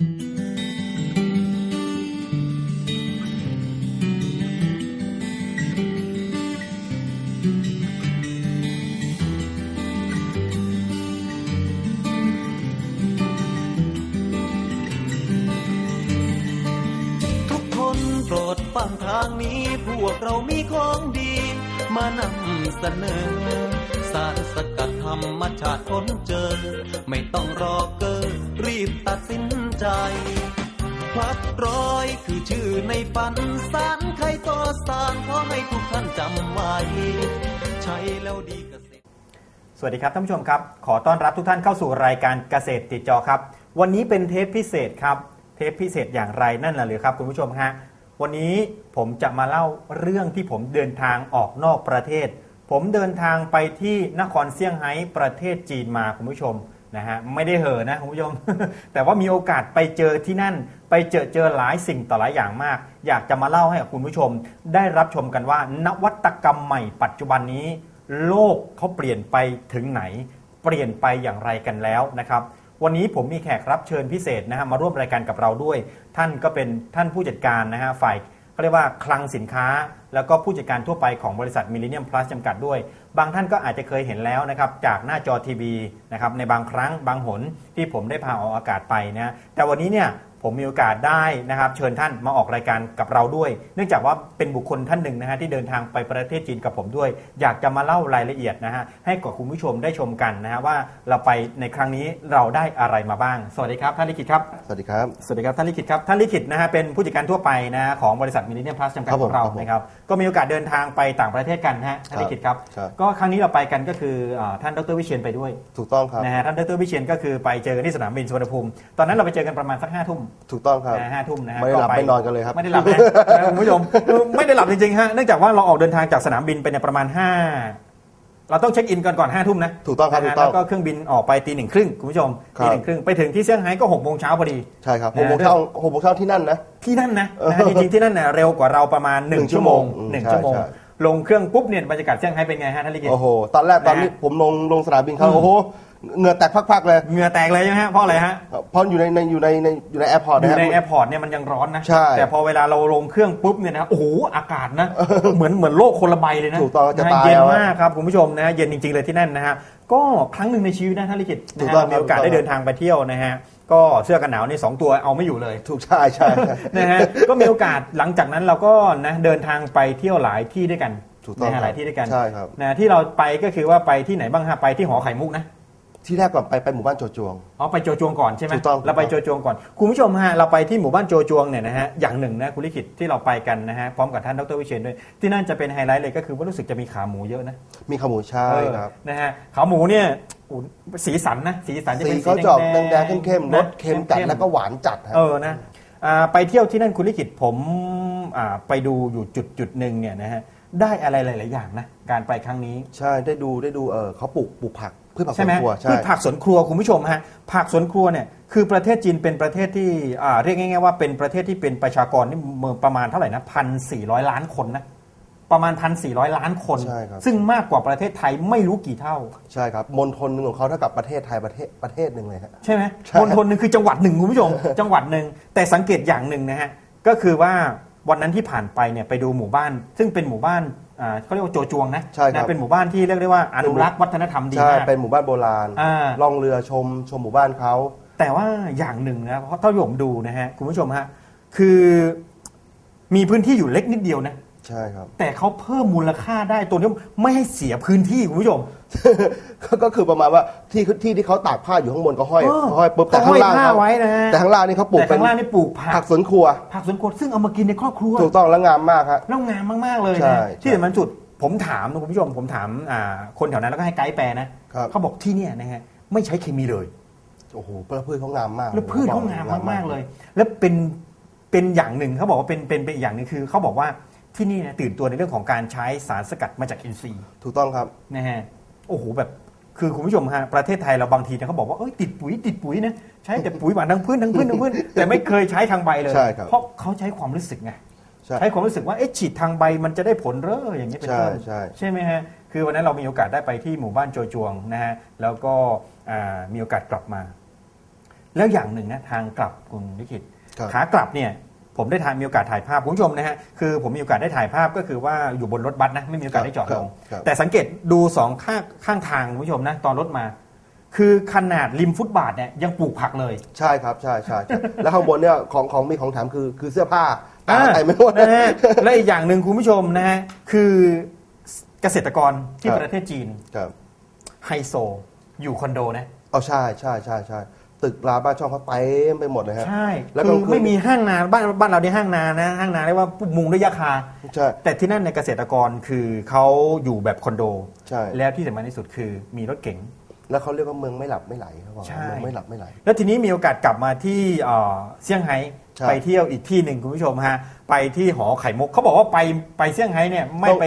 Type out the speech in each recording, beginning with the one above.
ทุกคนโปรดฟังทางนี้พวกเรามีของดี มานำเสนอ สารสกัดธรรมชาติค้นเจอ ไม่ต้องรอเกอรีบตัดสินใจพลัดร้อยคือชื่อในฝันสารใครต่อสารขอให้ทุกท่านจำไว้ใช้แล้วดีเกษตร สวัสดีครับท่านผู้ชมครับ ขอต้อนรับทุกท่านเข้าสู่รายการเกษตรติดจอครับ วันนี้เป็นเทปพิเศษครับ เทปพิเศษอย่างไรนั่นแหละหรือครับคุณผู้ชมฮะวันนี้ผมจะมาเล่าเรื่องที่ผมเดินทางออกนอกประเทศ ผมเดินทางไปที่นครเซี่ยงไฮ้ประเทศจีนมาคุณผู้ชมนะฮะไม่ได้เหอนะคุณผู้ชม แต่ว่ามีโอกาสไปเจอที่นั่น ไปเจอเจอหลายสิ่งต่อหลายอย่างมาก อยากจะมาเล่าให้กับคุณผู้ชม ได้รับชมกันว่านวัตกรรมใหม่ปัจจุบันนี้ โลกเขาเปลี่ยนไปถึงไหน เปลี่ยนไปอย่างไรกันแล้วนะครับวันนี้ผมมีแขกรับเชิญพิเศษนะฮะมาร่วมรายการกับเราด้วย ท่านก็เป็นท่านผู้จัดการนะฮะฝ่าย เขาเรียกว่าคลังสินค้า แล้วก็ผู้จัดการทั่วไปของบริษัทมิลเลนเนียมพลัสจำกัดด้วย บางท่านก็อาจจะเคยเห็นแล้วนะครับจากหน้าจอทีวีนะครับในบางครั้งบางหนที่ผมได้พาออกอากาศไปนะแต่วันนี้เนี่ย ผมมีโอกาสได้นะครับเชิญท่านมาออกรายการกับเราด้วย เนื่องจากว่าเป็นบุคคลท่านหนึ่งนะฮะที่เดินทางไปประเทศจีนกับผมด้วย อยากจะมาเล่ารายละเอียดนะฮะให้กับคุณผู้ชมได้ชมกันนะฮะว่าเราไปในครั้งนี้เราได้อะไรมาบ้าง สวัสดีครับท่านลิขิตครับ สวัสดีครับ สวัสดีครับท่านลิขิตครับท่านลิขิตนะฮะเป็นผู้จัดการทั่วไปนะของบริษัทมิลเลนเนียมพลัสจำกัดครับขผอมงเราครับผมนะครับก็มีโอกาสเดินทางไปต่างประเทศกันนะฮะท่านลิขิตครับครับก็ครั้งนี้เราไปกันก็คืออ่าท่านดรวิเชียนไปด้วย ถูกต้องครับนะฮะท่านดรวิเชียนก็คือไปเจอกันที่สนามบินสุวรรณภูมิตอนนั้นเราไปเจอกันประมาณสักห้าทุ่มถูกต้องครับนะห้าทุ่มนะฮะไม่ได้หลับก็ปไม่นอนกันเลยครับ ไม่ได้หลับนะนะคุณผู้ชมไม่ได้หลับจริงๆฮะเนื่องจากว่าเราออกเดินทางจากสนามบินไปเนี่ยประมาณ5เราต้องเช็คอินก่อนก่อนห้าทุ่มนะถูกต้องครับนะถูฮะกต้แล้องวก็เครื่องบินออกไปตีหนึ่งครึ่งคุณผู้ชมครับตีหนึ่งครึ่งไปถึงที่เซี่ยงไฮ้ก็หกโมงเช้าพอดีใช่ครับนะหกโมงเช้าหกโมงเช้าที่นั่นนะที่นั่นนะเออนะฮะจริงๆที่นั่นเนี่ยเร็วกว่าเราประมาณหนึ่1งชั่วโมงชั่วโมงหนึ่งใช่ชั่วโมงใช่ลงเครื่องปุ๊บเนี่ยบรรยากาศเซี่ยงไฮ้เป็นไงฮะท่านลิขิตโอ้โหตอนแรกตอนนี้นะฮะผมลงลงสนามบินเขาอืมโอ้โห เหงื่อแตกพักๆเลยเหงื่อแตกเลยใช่ไหมฮะเพราะอะไรฮะเพราะอยู่ในในอยู่ในในอยู่ในแอร์พอร์ตอนะยู่ฮะในแอร์พอร์ตเนี่ยมันยังร้อนนะใช่แต่พอเวลาเราลงเครื่องปุ๊บเนี่ยนะโอ้โหอากาศนะเหมือนเหมือนโลกคนละใบเลยนะถูกต้องจะนฮตายเย็นเอาอะมากครับคุณผู้ชมนะเย็นจริงๆเลยที่นั่นนะฮะก็ครั้งหนึ่งในชีวิตนะท่านลิขิตถูนะกต้ฮะองมีโอกาสถูกต้องได้เดินทางไปเที่ยวนะฮะก็เสื้อกันหนาวนี่สองตัวเอาไม่อยู่เลย ถูกใช่ใช่ใช่นะฮะก็มีโอกาสหลังจากนั้นเราก็นะเดินทางไปเที่ยวหลายที่ด้วยกันถูกต้องนะฮะครับหลายที่ด้วยกันใช่ครับนะที่เราไปก็คือว่าไปที่ไหนบ้างฮะไปที่หอไข่มุกนะ ที่แรกก่อนไปไปหมู่บ้านโจจวง อ๋อไปโจจวงก่อนใช่ไหมถูกต้อง เราไปโจจวงก่อนคุณผู้ชมฮะเราไปที่หมู่บ้านโจจวงเนี่ยนะฮะอย่างหนึ่งนะคุณลิขิตที่เราไปกันนะฮะพร้อมกับท่านดรวิเชียนด้วย ที่นั่นจะเป็นไฮไลท์เลยก็คือว่ารู้สึกจะมีขาหมูเยอะนะมีขมูใช่เออครับนะฮะขาหมูเนี่ยโอ้สีสันนะสีสันจะสีเป็นสีเขาจะออกแดงแดงๆเข้มๆรนะสเค็มจัดๆแล้วก็หวานจัดฮะ เออนะอ่าไปเที่ยวที่นั่นคุณลิขิตผมอ่าไปดูอยู่จุดจุดหนึ่งเนี่ยนะฮะได้อะไรหลาย ๆ อย่างนะการไปครั้งนี้ ใช่ได้ดูได้ดูเออเขาปลูกปลูกผัก พืชผักสใช่วนไหมครัวพืใช่ชผักสวนครัวคุณผู้ชมฮะผักสวนครัวเนี่ยคือประเทศจีนเป็นประเทศที่อ่าเรียกง่ายๆว่าเป็นประเทศที่เป็นประชากรนี่เมืองประมาณเท่าไหร่นะพันสี่ร้อยล้านคนนะประมาณพันสี่ร้อยล้านคน ใช่ครับ ซึ่งมากกว่าประเทศไทยไม่รู้กี่เท่า ใช่ครับมณฑลหนึ่งของเขาเท่ากับประเทศไทยประเทศประเทศหนึ่งเลยฮะ ใช่ไหมใช่ มณฑลหนึ่งคือจังหวัดหนึ่งคุณผู้ชม จังหวัดหนึ่งแต่สังเกตอย่างหนึ่งนะฮะ ก็คือว่าวันนั้นที่ผ่านไปเนี่ยไปดูหมู่บ้าน ซึ่งเป็นหมู่บ้านอ่า เขาเรียกว่าโจจวงนะใช่ครับนะเป็นหมู่บ้านที่เรียกได้ว่าอนุรักษ์วัฒนธรรมดีใช่มากเป็นหมู่บ้านโบราณอ่าล่องเรือชมชมหมู่บ้านเขาแต่ว่าอย่างหนึ่งนะเพราะเท่าที่ผมดูนะฮะคุณผู้ชมฮะคือมีพื้นที่อยู่เล็กนิดเดียวนะใช่ครับ แต่เขาเพิ่มมูลค่าได้ตัวนี้ไม่ให้เสียพื้นที่คุณผู้ชม ก็ก็คือประมาณว่าที่ที่ที่เขาตากผ้าอยู่ข้างบนก็ห้อยเออห้อยปุ๊บแต่เขาห้ข้าอยงล่างผ้าเขาไว้นะฮะ แต่ข้างล่างนี่เขาปลูกแต่เป็นข้างล่างนี่ปลูกผัผักกสวนครัว ผักสวนครัวซึ่งเอามากินในครอบครัว ถูกต้องแล้วงามมากฮะ แล้วงามมาก ๆ เลยใช่นะใช่ที่สำคัญสุดผมถามนะคุณผู้ชมผมถามอ่าคนแถวนั้นแล้วก็ให้ไกด์แปลนะครับ เขาบอกที่เนี่ยนะฮะไม่ใช้เคมีเลย โอ้โหแล้วพืชเขางามมากแล้วพืชเขางามมากๆเลย แล้วเป็นเป็นอย่างหนึ่งเขาบอกว่าเป็นเป็นเป็นอีกอย่างหนึ่งคือเขาบอกว่าที่นี่นะตื่นตัวในเรื่องของการใช้สารสกัดมาจากอินทรีย์ถูกต้องครับ นะฮะ โอ้โหแบบคือคุณผู้ชมฮะประเทศไทยเราบางทีเนี่ยเขาบอกว่าเอ้ยติดปุ๋ยติดปุ๋ยนะใช้แต่ปุ๋ยหวานทั้งพื้นทั้งพื้นทั้งพื้นแต่ไม่เคยใช้ทางใบเลย ใช่ครับ เพราะเขาใช้ความรู้สึกไงใช่ใช้ความรู้สึกว่าเอ๊ะฉีดทางใบมันจะได้ผลเหรออย่างนี้ยเป็นต้นใช่ใช่ใช่ไหมฮะคือวันนั้นเรามีโอกาสได้ไปที่หมู่บ้านโจจวงนะฮะแล้วก็อ่ามีโอกาสกลับมา แล้วอย่างหนึ่งนะทางกลับคุณลิขิตครับขากลับเนี่ย ผมได้ถ่ายมีโอกาสถ่ายภาพคุณผู้ชมนะฮะคือผมมีโอกาสได้ถ่ายภาพก็คือว่าอยู่บนรถบัสนะไม่มีโอกาสได้จอดลง ครับ แต่สังเกตดูสองข้างข้างทางคุณผู้ชมนะตอนรถมา คือขนาดริมฟุตบาทเนี่ยยังปลูกผักเลย ใช่ครับใช่ใช่ใช่ แล้วข้างบนเนี่ยของของมีของแถมคือคือเสื้อผ้าตากอะไรไม่รู้นะฮะและอีกอย่างหนึ่งคุณผู้ชมนะฮะคือเกษตรกรที่ครับ ประเทศจีนครับไฮโซ อยู่คอนโดนะ เอาใช่ใช่ใช่ใช่ ตึกราบ้านช่องเขาเต็มไปหมดเลยฮะ ใช่แล้วคืกลาองคืนไม่มีห้างนาบ้านบ้านเราได้ห้างนานะห้างนาเรียกว่ามุงด้วยยาคา ใช่ แต่ที่นั่นในยเกษตรกรคือเขาอยู่แบบคอนโด ใช่ แล้วที่สำคัญที่สุดคือมีรถเก๋งแล้วเขาเรียกว่าเมืองไม่หลับไม่ไหลเขาบอกใช่เมืองไม่หลับไม่ไหล แล้วทีนี้มีโอกาสกลับมาที่เอ่อเซี่ยงไฮ้ใช่ไปเที่ยวอีกที่หนึ่งคุณผู้ชมฮะไปที่หอไข่มุกเขาบอกว่าไปไปเซี่ยงไฮ้เนี่ยไม่ไป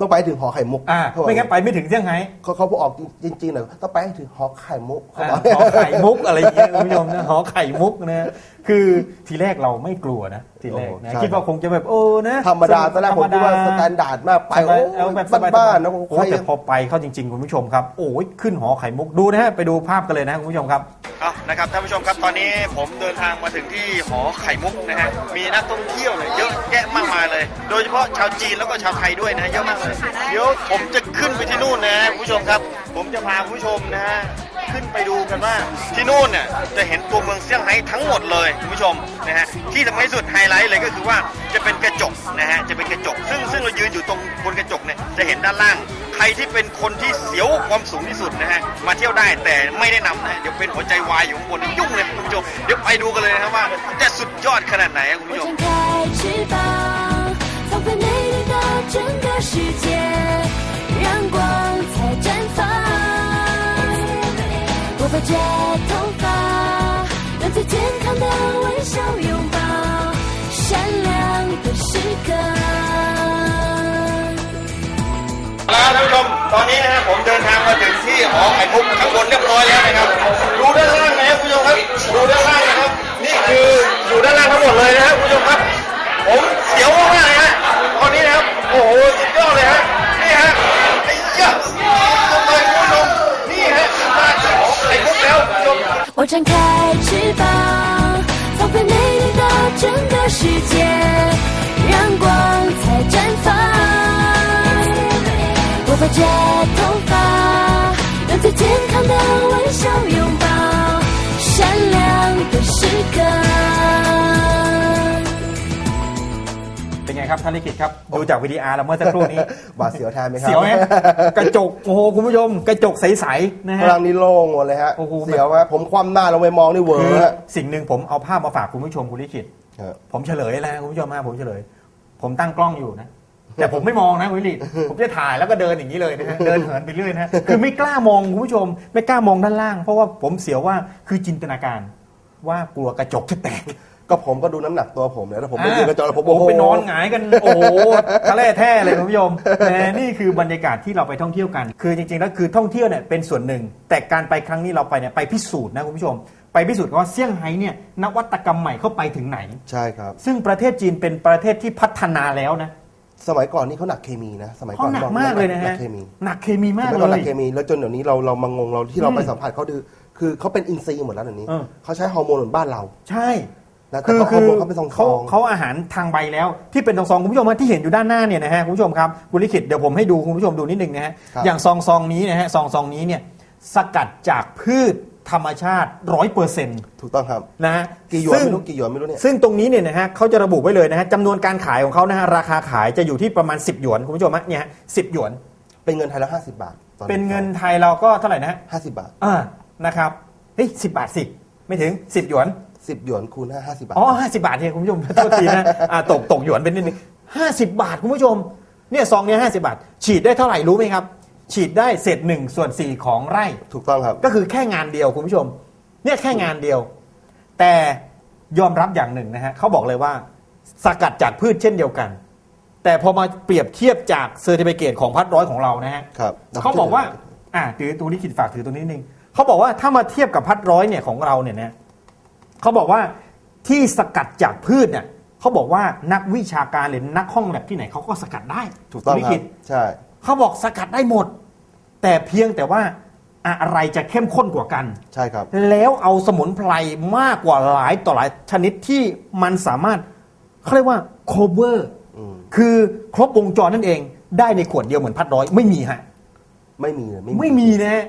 ต้องไปถึงหอไข่มุกอ่าเขาบอกไม่งั้นไปไม่ถึงเซี่ยงไฮ้เขาเขาพูดออกจริงๆหน่อยต้องไปให้ถึงหอไข่มุกเขาอ่าบอกหอไข่มุกอะไรอย่างเงี้ยคุณผู้ชมนะหอไข่มุกนะคือทีแรกเราไม่กลัวนะทีแรกนะคิดว่าคงจะแบบโอ้นะธรรมดาตอนแรกผมคิดว่าธรสรมแตนดาร์ดมากไปสบายโอ้เอาแบบบ้านบ้านๆนะโอ้ใครแต่พอไปเข้าจริง ๆ คุณผู้ชมครับ โอ้ยขึ้นหอไข่มุกดูนะฮะไปดูภาพกันเลยนะคุณผู้ชมครับอะนะครับท่านผู้ชมครับตอนนี้ผมเดินทางมาถึงที่หอไข่มุกนะฮะมีนักท่องเที่ยวเนี่ยเยอะแยะมากมายเลย โดยเฉพาะชาวจีนแล้วก็ชาวไทยด้วยนะเยอะมากเลยเดี๋ยวผมจะขึ้นไปที่นู่นนะคุณผู้ชมครับ ผมจะพาคุณผู้ชมนะฮะขึ้นไปดูกันว่าที่นู่นเนี่ยจะเห็นตัวเมืองเซี่ยงไฮ้ทั้งหมดเลยคุณผู้ชมนะฮะที่สำคัญที่สุดไฮไลท์เลยก็คือว่าจะเป็นกระจกนะฮะจะเป็นกระจก ซึ่งซึ่งเรายืนอยู่ตรงบนกระจกเนี่ยจะเห็นด้านล่างใครที่เป็นคนที่เสียวความสูงที่สุดนะฮะมาเที่ยวได้แต่ไม่ได้นำนะฮะเดี๋ยวเป็นหัวใจวายอยู่ข้างบนยุ่งเลยคุณผู้ชมเดี๋ยวไปดูกันเลยนะครับว่าจะสุดยอดขนาดไหนครับคุณ我ผู้ชม 整个世界，让光彩绽放。我把这头发，让最健康的微笑拥抱，闪亮的时刻。 แล้วท่านผู้ชมตอนนี้นะฮะผมเดินทางมาถึงที่หอไข่มุกข้างบนเรียบร้อยแล้วนะครับดูด้านล่างนะครับคุณผู้ชมครับดูด้านล่างนะครับ นี่คืออยู่ด้านล่างทั้งหมดเลยนะครับคุณผู้ชมครับ ผมเสียวมากๆเลยฮะ ครับท่านลิขิตครับดูจากวิดีอาร์เราเมื่อสักครู่นี้บาดเสียวแทนไหมครับเสียวไหมกระจกโอ้โหคุณผู้ชมกระจกใสๆนะพฮะลังนี้โล่งหมดเลยฮะโอ้โหเสียวฮะผมคว่ำหน้าลงไปมองนี่เวอคือร์ฮะสิ่งหนึ่งผมเอาภาพมาฝากคุณผู้ชมคุณลิขิตครับผมเฉลยแล้วคุณผู้ชมฮะผมเฉลย ผมตั้งกล้องอยู่นะแต่ผมไม่มองนะคุณลิขิตผมจะถ่ายแล้วก็เดินอย่างนี้เลยนะฮะเดินเหินไปเรื่อยนะฮะคือไม่กล้ามองคุณผู้ชม ไม่กล้ามองด้านล่าง เพราะว่าผมเสียวว่าคือจินตนาการ ว่ากลัวกระจกจะแตก ก็ผมก็ดูน้ำหนักตัวผมเนี่ยแล้วผมไปยืนกระจกแล้วผมโอ้โอ้โหโห ไปนอนหงายกัน โอ้โหทะเลแท้เลยคุณผู้ชมแต่นี่คือบรรยากาศที่เราไปท่องเที่ยวกัน คือจริงๆแล้วคือท่องเที่ยวเนี่ยเป็นส่วนหนึ่ง แต่การไปครั้งนี้เราไปเนี่ยไปพิสูจน์นะคุณผู้ชม ไปพิสูจน์ว่าเซี่ยงไฮ้เนี่ยนวัตกรรมใหม่เข้าไปถึงไหน ใช่ครับ ซึ่งประเทศจีนเป็นประเทศที่พัฒนาแล้วนะสมัยก่อนนี่เขาหนักเคมีนะ สมัยเพก่อราะนหนักบอกมากเลยนะหนัฮะกเคมีหนักเคมีมากสมัยเลก่อนหนัยกเคมีแล้วจนเดี๋ยวนี้เราเรามางงเราที่เราอืมไปสัมผัสเขาดู คือเขาเป็นอินทรีย์หมดแล้วเดี๋ยวนี้ เออ เขาใช้ฮอร์โมนเหมือนบ้านเราใช่ นะแต่คือเขาคือเขาเป็นซองเขาๆเขาอาหารทางใบแล้วที่เป็นซองซองๆคุณผู้ชมฮะที่เห็นอยู่ด้านหน้าเนี่ยนะฮะคุณผู้ชมครับคุณลิขิตเดี๋ยวผมให้ดูคุณผู้ชมดูนิดนึงนะฮะครับ อย่างซองซองนี้นะฮะซองซองนี้เนี่ยสกัดจากพืชธรรมชาติร้อยเปอร์เซ็นต์ถูกต้องครับ นะฮะกี่หยวนซึ่ง ไม่รู้กี่หยวนไม่รู้เนี่ย ซึ่งตรงนี้เนี่ยนะฮะเขาจะระบุไว้เลยนะฮะจำนวนการขายของเขานะฮะราคาขายจะอยู่ที่ประมาณ 10 หยวน คุณผู้ชมฮะเนี่ยสิบหยวน เป็นเงินไทยละห้าสิบบาทตอเป็นเงินไทยเราก็เท่าไหร่นะฮะห้าสิบบาท อ่า นะครับเฮ้ยสิบาทสิไม่ถึง 10 หยวนสิบหยวนคูณห้าห้าสิบบาท อ๋อห้าสิบาทเนี่ยคุณผู้ชมโทษทีนะอ่าตกตกหยวนเป็นนิดนึงห้าสิบาทคุณผู้ชมเนี่ยซองเนี้ยห้าสิบาท ฉีดได้เท่าไหร่รู้ไหมครับ ฉีดได้เศษหนึ่งส่วนสี่ของไร่ ถูกต้องครับ ก็คือแค่งานเดียวคุณผู้ชม เนี่ยแค่งานเดียว แต่ยอมรับอย่างหนึ่งนะฮะเขาบอกเลยว่า สกัดจากพืชเช่นเดียวกัน แต่พอมาเปรียบเทียบจากเซอร์ติฟิเคตของพัดร้อยของเรานะฮะครับเขาบอกว่าอ่าถือตัวนี้ขีดฝากถือตัวนี้นิดนึง เขาบอกว่าถ้ามาเทียบกับพัดร้อยเนี่ยของเราเนี่ยนะเขาบอกว่าที่สกัดจากพืชเนี่ยเขาบอกว่านักวิชาการหรือนักห้องแลบที่ไหนเขาก็สกัดได้ถูกต้องณลิครัขิบตใช่เขาบอกสกัดได้หมด แต่เพียงแต่ว่าอะไรจะเข้มข้นกว่ากัน ใช่ครับ แล้วเอาสมุนไพรมากกว่าหลายต่อหลายชนิดที่มันสามารถเขาเรียกว่า cover อืมคือครบวงจรนั่นเอง ได้ในขวดเดียวเหมือนพัดร้อยไม่มีฮะ ไม่มีเลยไม่มีนะฮะ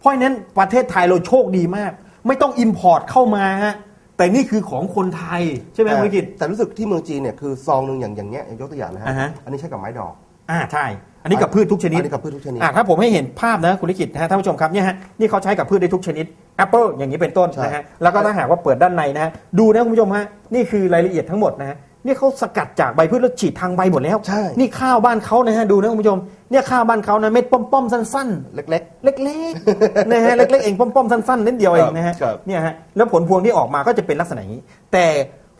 เพราะฉะนั้นประเทศไทยเราโชคดีมาก ไม่ต้องอิมพอร์ตเข้ามาฮะแต่นี่คือของคนไทย ใช่ไหมแต่คุณวิกิตแต่รู้สึกที่เมืองจีนเนี่ยคือซองหนึ่งอย่างอย่างเงี้ยยกตัวอย่างนะฮะอ่าฮะ อันนี้ใช้กับไม้ดอก อ่าใช่ อันนี้กับพืชทุกชนิด อันนี้กับพืชทุกชนิด อ่าถ้าผมให้เห็นภาพนะคุณลิขิตนะฮะท่านผู้ชมครับเนี่ยฮะนี่เขาใช้กับพืชได้ทุกชนิดแอปเปิลอย่างนี้เป็นต้นใช่นะฮะแล้วก็ถ้าหากว่าเปิดด้านในนะฮะดูนะคุณผู้ชมฮะนี่คือรายละเอียดทั้งหมดนะฮะ นี่เขาสกัดจากใบพืชแล้วฉีดทางใบหมดแล้ว ใช่ นี่ข้าวบ้านเขานะฮะดูนะคุณผู้ชม เนี่ยข้าวบ้านเขานะเม็ดป้อมๆสั้นๆ เล็ก เล็กๆ นะฮะเล็กๆเองป้อมๆสั้นๆนิดเดียวเองนะฮะครับ เนี่ยฮะแล้วผลพวงที่ออกมาก็จะเป็นลักษณะอย่างนี้ แต่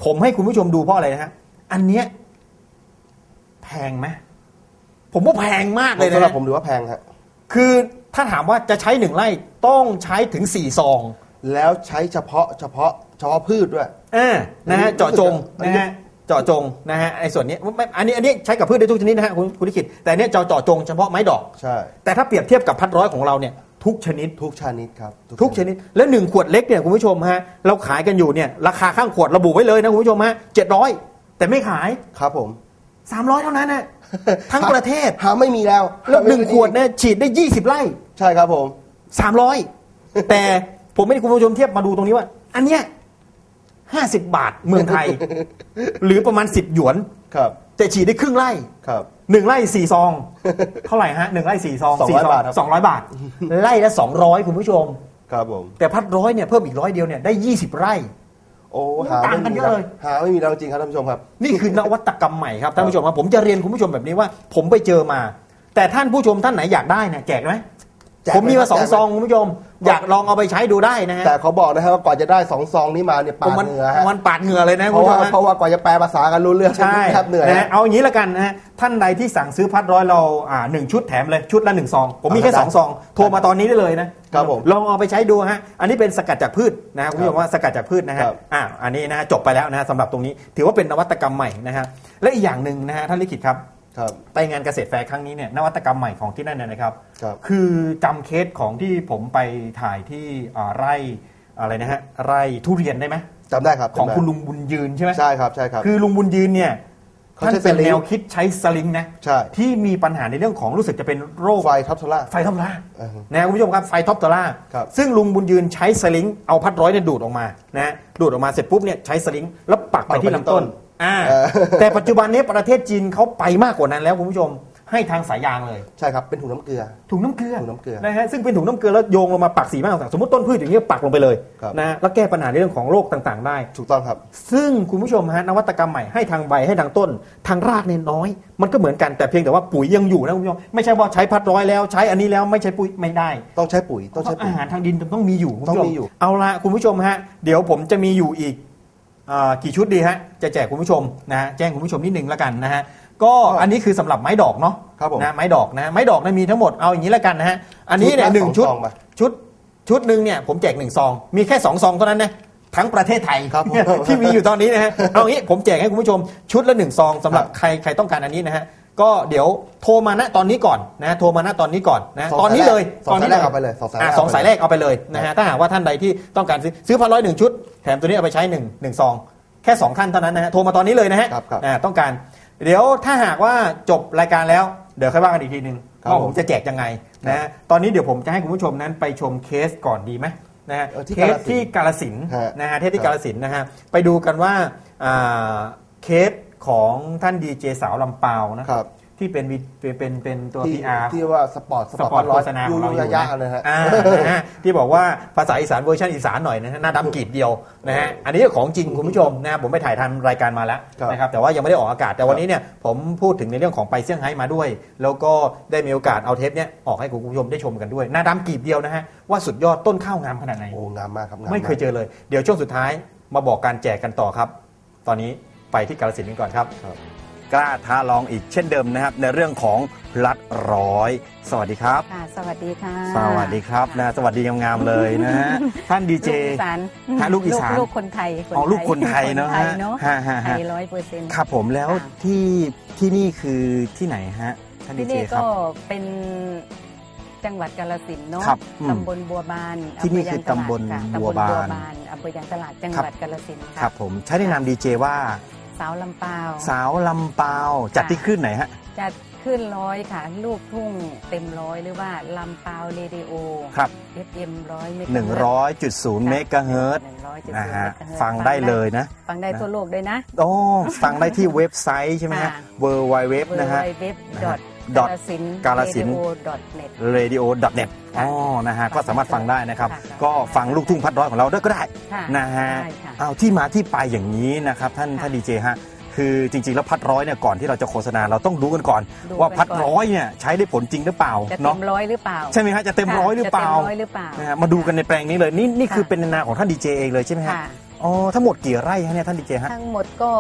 ผมให้คุณผู้ชมดูเพราะอะไรนะฮะอันเนี้ยแพงไหมผมว่าแพงมากๆเลยสำหรับนะผมถือว่าแพงฮะคือถ้าถามว่าจะใช้หนึ่งไร่ต้องใช้ถึงสี่ซองแล้วใช้เฉพาะเฉพาะเฉพาะพืชด้วย อ่านะฮะรู้สึกเจาะจงอันนี้นะฮะ เจาะจงนะฮะไอ้ส่วนนี้ไม่อันนี้อันนี้ใช้กับพืชได้ทุกชนิดนะฮะคุณคุณลิขิตแต่อันเนี้ยเจาะเจาะจงเฉพาะไม้ดอก ใช่ แต่ถ้าเปรียบเทียบกับพัดร้อยของเราเนี่ยทุกชนิด ทุกชนิดครับทุกชนิดแล้วหนึ่งขวดเล็กเนี่ยคุณผู้ชมฮะเราขายกันอยู่เนี่ยราคาข้างขวดระบุไว้เลยนะคุณผู้ชมฮะเจ็ดร้อยแต่ไม่ขายครับผม สามร้อยเท่านั้นนะทั้งประเทศหาไม่มีแล้วแล้วหนึ่งขวดเนี่ยฉีดได้ยี่สิบไร่ใช่ครับผมสามร้อยแต่ผมไม่ได้คุณผู้ชมเทียบมาดูตรงนี้ว่า อันเนี้ย ห้าสิบบาทเมืองไทย หรือประมาณสิบหยวน ครับแต่ฉีดได้ครึ่งไร่ครับ หนึ่งไร่สี่ซอง เท่าไหร่ฮะหนึ่งไร่สี่ซอง200สี่ซองบาทครับ สองร้อยบาท ไร่ละสองร้อยคุณผู้ชม ครับผม แต่พัดร้อยเนี่ยเพิ่มอีกร้อยเดียวเนี่ยได้ยี่สิบไร่ โอ้โอ้หาต่างกันไม่มีเยอะเลย หาไม่มีแล้วจริงครับท่านผู้ชมครับ นี่คือนวัตกรรมใหม่ครับท่านผู้ชมครับผมจะเรียนคุณผู้ชมแบบนี้ว่า ผมไปเจอมา แต่ท่านผู้ชมท่านไหนอยากได้เนี่ยแจกไหมแจก ผมมีมาไหมสองแจกไหมซองคุณผู้ชมอยากลองเอาไปใช้ดูได้นะฮะแต่เขาบอกนะครับว่ากว่าจะได้สองซองนี้มาเนี่ยปาดมันเหงื่อฮะมันปาดเหงื่อเลยนะเพคุณราะผู้ชว่ามฮะเพราะว่ากว่าจะแปลภาษากันรู้เรื่องใช่แทบเหนื่อยนะฮะฮะเอาอย่างนี้ละกันนะฮะท่านใดที่สั่งซื้อพัดร้อยเราอ่าหนึ่งชุดแถมเลยชุดละหนึ่งซอง ผมมีแค่อ่าสองซองโทรมาตอนนี้ได้เลยนะครับผมลองเอาไปใช้ดูฮะอันนี้เป็นสกัดจากพืชนะฮะคุณผู้ชมว่าสกัดจากพืชนะฮะครับอ่าอันนี้นะฮะจบไปแล้วนะฮะสำหรับตรงนี้ ถือว่าเป็นนวัตกรรมใหม่นะฮะและอีกอย่างหนึ่งนะฮะท่านลิขิตครับครับ ไปงานเกษตรแฟร์ครั้งนี้เนี่ยนวัตกรรมใหม่ของที่นั่นเนยนะครับครับคือจำเคสของที่ผมไปถ่ายที่อ่าไร่อะไรนะฮะไร่ทุเรียนได้ไหมจำได้ครับของจำได้คุณลุงบุญยืนใช่ไหมใช่ครับใช่ครับคือลุงบุญยืนเนี่ยเขาท่านใช้เป็นสลิงแนวคิดใช้สลิงนะใช่ที่มีปัญหาในเรื่องของรู้สึกจะเป็นโรคไฟท็อปโซล่าไฟท็อปโตล่าอ่าฮะนะคุณผู้ชมครับไฟท็อปโตล่าครับซึ่งลุงบุญยืนใช้สลิงเอาพัดร้อยเนี่ยดูดออกมานะดูดออกมาเสร็จปุ๊บเนี่ยใช้สลิงแล้วปักไปที่ลำต้น อ่าเออแต่ปัจจุบันนี้ประเทศจีนเขาไปมากกว่านั้นแล้วคุณผู้ชม ให้ทางสายยางเลย ใช่ครับ เป็นถุงน้ำเกลือ ถุงน้ำเกลือถุงน้ำเกลือนะฮะซึ่งเป็นถุงน้ำเกลือแล้วโยงลงมาปักสีมากต่างๆสมมติต้นพืชอย่างนี้ยปักลงไปเลยครับ นะฮะแล้วแก้ปัญหาในเรื่องของโรคต่างๆ ได้ ถูกต้องครับ ซึ่งคุณผู้ชมฮะนวัตกรรมใหม่ให้ทางใบให้ทางต้น ทางรากเนี่ยน้อย มันก็เหมือนกันแต่เพียงแต่ว่าปุ๋ยยังอยู่นะคุณผู้ชมไม่ใช่ว่าใช้พัดร้อยแล้วใช้อันนี้แล้วไม่ใช้ปุ๋ยไม่ได้ ต้องใช้ปุ๋ยต้องใช้เพราะปุ๋ยอาหารทางดินต้องมีอยู่คุณผู้ชต้องมีอยู่ เอาละคุณผู้ชมฮะ เดี๋ยวผมจะมีอยู่อีกเอ่อ กี่ชุดดีฮะจะแจกคุณผู้ชมนะฮะแจ้งคุณผู้ชมนิดนึงแล้วกันนะฮะก็อันนี้คือสำหรับไม้ดอกเนาะครับผม นะไม้ดอกนะไม้ดอกเนี่ยมีทั้งหมดเอาอย่างนี้แล้วกันนะฮะอันนี้เนี่ยชุดละหนึ่งสองชุดซองมาชุดชุดหนึ่งเนี่ยผมแจกหนึ่งซอง มีแค่สองซองเท่านั้นนะทั้งประเทศไทย ครับผม ที่มีอยู่ตอนนี้นะฮะเอางี้ผมแจกให้คุณผู้ชมชุดละหนึ่งซองสำหรับครับใครใครต้องการอันนี้นะฮะ ก็เดี๋ยวโทรมาณตอนนี้ก่อนนะโทรมาณตอนนี้ก่อนนะสองตอนนี้เลยสองตอนสายนี้แรกเอาไปเลยสองสายแรกอะสองสายแรกเอาไปเลยนะฮะถ้าหากว่าท่านใดที่ต้องการซื้อซื้อพันร้อยหนึ่งชุดแถมตัวนี้เอาไปใช้หนึ่งหนึ่งซองแค่สองท่านเท่านั้นนะฮะโทรมาตอนนี้เลยนะฮะครับครับอ่าต้องการ เดี๋ยวถ้าหากว่าจบรายการแล้วเดี๋ยวค่อยว่ากันอีกทีหนึ่งครับว่าผผมมจะแจกยังไงนะฮะตอนนี้เดี๋ยวผมจะให้คุณผู้ชมนั้นไปชมเคสก่อนดีไหมนะฮะเออที่เคสที่กาลสินธุ์ฮะนะฮะเทศที่ครักาบลสินธุ์นะฮะไปดูกันว่าอ่าเคส ของท่านดีเจสาวลำปาวนะครับ ที่เป็นวิเป็นเป็นเป็นตัว ที่ PR ที่ว่าสปอร์ตสปอร์ตโฆษณาของเราอยู่ยะนะๆเลยฮะ อ่านะฮะที่บอกว่าภาษาอีสานเวอร์ชันอีสานหน่อยนะฮะหน้าดำกรีดเดียวนะฮะอันนี้ของจริงคุณผู้ชมนะผมไปถ่ายทำรายการมาแล้วครับ นะครับแต่ว่ายังไม่ได้ออกอากาศแต่วันนี้เนี่ยผมพูดถึงในเรื่องของไปเซี่ยงไฮ้มาด้วย แล้วก็ได้มีโอกาสเอาเทปเนี้ยออกให้คุณผู้ชมได้ชมกันด้วยหน้าดำกรีดเดียวนะฮะว่าสุดยอดต้นข้าวงามขนาดไหน โอ้งามมากครับงามไม่เคยเจอเลย เดี๋ยวช่วงสุดท้ายมาบอกการแจกกันต่อครับ ตอนนี้ ไปที่กาลสินธุ์กันก่อนครับครับ กล้าท้าลองอีกเช่นเดิมนะครับ ในเรื่องของพลัดร้อย สวัสดีครับ ค่ะสวัสดีค่ะสวัสดีครับนะสวัสดีงามๆเลยนะฮะท่านดีเจ ลูกอีสานฮะลูกอีสาน ลูกคนไทยอ๋อลูกคนไทยเนอะคไทยเนาะฮะฮะไทฮะยร้อยเปอร์เซ็นต์ ครับผมแล้วค่ะ ที่ที่นี่คือที่ไหนฮะท่านดีที่เจนี่ครัก็บเป็นจังหวัดกาฬสินธุ์เนาะครับอืมตำบลบัวบานที่นี่ำเภยางคือตำบลค่ะบัวบานอำเภอยางตลาดจังครัหบวัดกาฬสินธุ์ครับผมใช้ในนามดีเจว่า สาวลำปาวสาวลำปาวจัดที่คลื่นไหนฮะจะขึ้นร้อยค่ะ ลูกทุ่งเต็มร้อยหรือว่าลำปาวเรดิโอครับ FM ร้อยเมกะ100.0เมกะเฮิรตซ์หนึ่งร้อยจุดนะศูนย์ฮะเมกะฮิรตซ์ฟังได้เลยนะ ฟังได้ทั่วโลกด้วยนะ โอ้ฟังได้ที่เว็บไซต์ใช่ไหมฮะค่ะ w w w นะฮะเว็บนะฮะดอทสินกาฬสินธุ์ net radio.net อ๋อนะฮะ ก็สามารถฟังได้นะครับค่ะก็ฟังลูกทุ่งพัดร้อยของเราด้วยก็ได้ค่ะนะฮะได้ค่ะเอาที่มาที่ไปอย่างนี้นะครับท่านค่ะท่านดีเจฮะคือจริงๆ แล้วพัดร้อยเนี่ยก่อนที่เราจะโฆษณาเราต้องดูกันก่อนดูว่ากันพัดก่อนร้อยเนี่ยใช้ได้ผลจริงหรือเปล่าจะเต็เนาะมร้อยหรือเปล่าใช่ไหมฮะจะเต็มร้อยหรือเปล่าจะเต็มร้อยหรือเปล่านะฮะมาดูกันในแปลงนี้เลยนี่นี่ค่ะคือเป็นนาของท่านดีเจเองเลยใช่ไหมฮะค่ะอ๋อทั้งหมดกี่ไร่ฮะเนี่ยท่านดีเจฮะทั้งหมดก็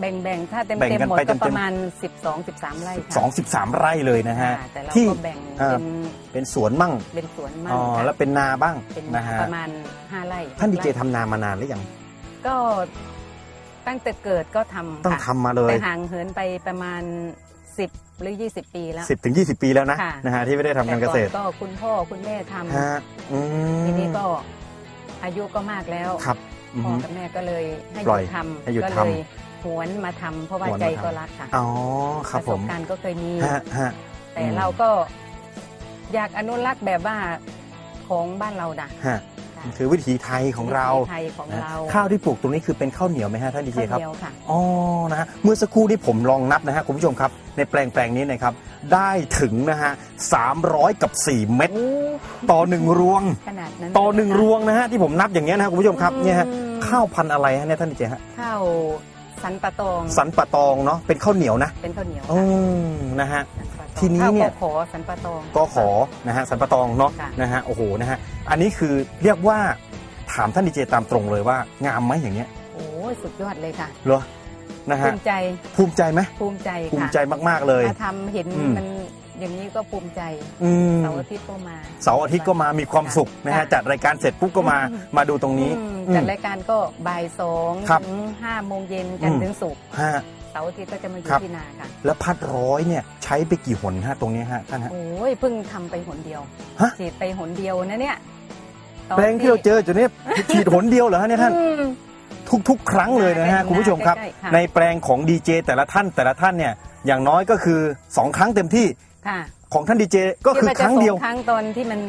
แบ่งๆถ้าเต็มแบ่งเต็มกันหมดไปก็เต็มๆ ประมาณ 12 13 ไร่ค่ะสองสิบสามไร่เลยนะฮะค่ะแต่เราที่ก็แบ่งอ่าเป็นเป็นสวนมั่งเป็นสวนมั่งอ๋อค่ะแล้วเป็นนาบ้างเป็นนะฮะประมาณ 5 ไร่ท่านดีเจไร่ทำนามานานหรือยังก็ตั้งแต่เกิดก็ทำต้องค่ะ ทำมาเลยแต่ห่างเหินไปประมาณ 10 หรือ 20 ปีแล้ว 10ถึง20 ปีแล้วนะค่ะ นะฮะที่ไม่ได้ทำการเกษตรแต่อนก็คุณพ่อคุณแม่ทำฮะอืมทีนี้ก็อายุก็มากแล้วครับอือพ่อฮึกับแม่ก็เลยให้หปล่ยุอยดทำให้หยุดก็ทำ เลย หวนมาทำเพราะว่าหวนมาใจทำก็รักค่ะอ๋อคปรับระผสมบการณ์ก็เคยมี ฮะฮะ แต่อืม เราก็อยากอนุรักษ์แบบว่าของบ้านเรานะฮะค่ะคือวิถีไทยของเราวิถีไทยของนะเราข้าวที่ปลูกตรงนี้คือเป็นข้าวเหนียวไหมฮะท่านดีเจข้าวครับ เหนียวค่ะ อ๋อ นะฮะ เมื่อสักครู่ที่ผมลองนับนะฮะคุณผู้ชมครับ ในแปลงแปลงนี้นะครับ ได้ถึงนะฮะ300 กับ 4 เม็ดต่อหนึ่งรวง ขนาดนั้นต่อหนึ่งรวงนะฮะที่ผมนับอย่างเงี้ยนะฮะคุณผู้ชมครับเนี่ยฮะอืมข้าวพันธุ์อะไรฮะเนี่ยท่านดีเจฮะ ข้าว สันปะตองสันปะตองเนาะเป็นข้าวเหนียวนะเป็นข้าวเหนียวอืค่ะมนะฮะสัปะตองทีนี้เนี่ยข้าวขอสันปะตองก็ขอนะฮะสันปะตองเนาะค่ะนะฮะโอ้โหนะฮะอันนี้คือเรียกว่าถามท่านดีเจตามตรงเลยว่างามไหมอย่างเงี้ยโอ้ยสุดยอดเลยค่ะเหรอนะภูฮะมิใจภูมิใจไหมภูมิใจภูมิค่ะใจมากๆเลยมาทำเห็นอืมมัน อย่างนี้ก็ภูมิใจอืมเสาร์อาทิตย์ก็มาเสาร์อาทิตย์ก็มามีความสุขนะฮะค่ะจัดรายการเสร็จปุ๊บก็มาอืมมาดูตรงนี้อืมอืมจัดรายการก็บ่ายสองครับถึงห้าโมงเย็นจันทอืร์ม ถึงศุกร์ฮะ เสาร์อาทิตย์ก็จะมาอยู่ครับ ที่นาค่ะแล้วพัดร้อยเนี่ยใช้ไปกี่หนฮะตรงนี้ฮะท่านฮะ โอ้ยเพิ่งทำไปหนเดียวฮะ ฉีดไปหนเดียวนะเนี่ยตอนแปลงที่เราเจอจุดนี้ฉีดหนเดียวเหรอฮะเนี่ยท่าน อืม ทุกๆ ครั้งเลยนะฮะใกล้ๆคุณผู้ชมครับ ใกล้ๆค่ะ ในแปลงของดีเจแต่ละท่านแต่ละท่านเนี่ยอย่างน้อยก็คือ 2 ครั้งเต็มที่ ค่ะของท่านดีเจก็คือดว่าครั้งเดียวจะสอครั้งตอนที่มัน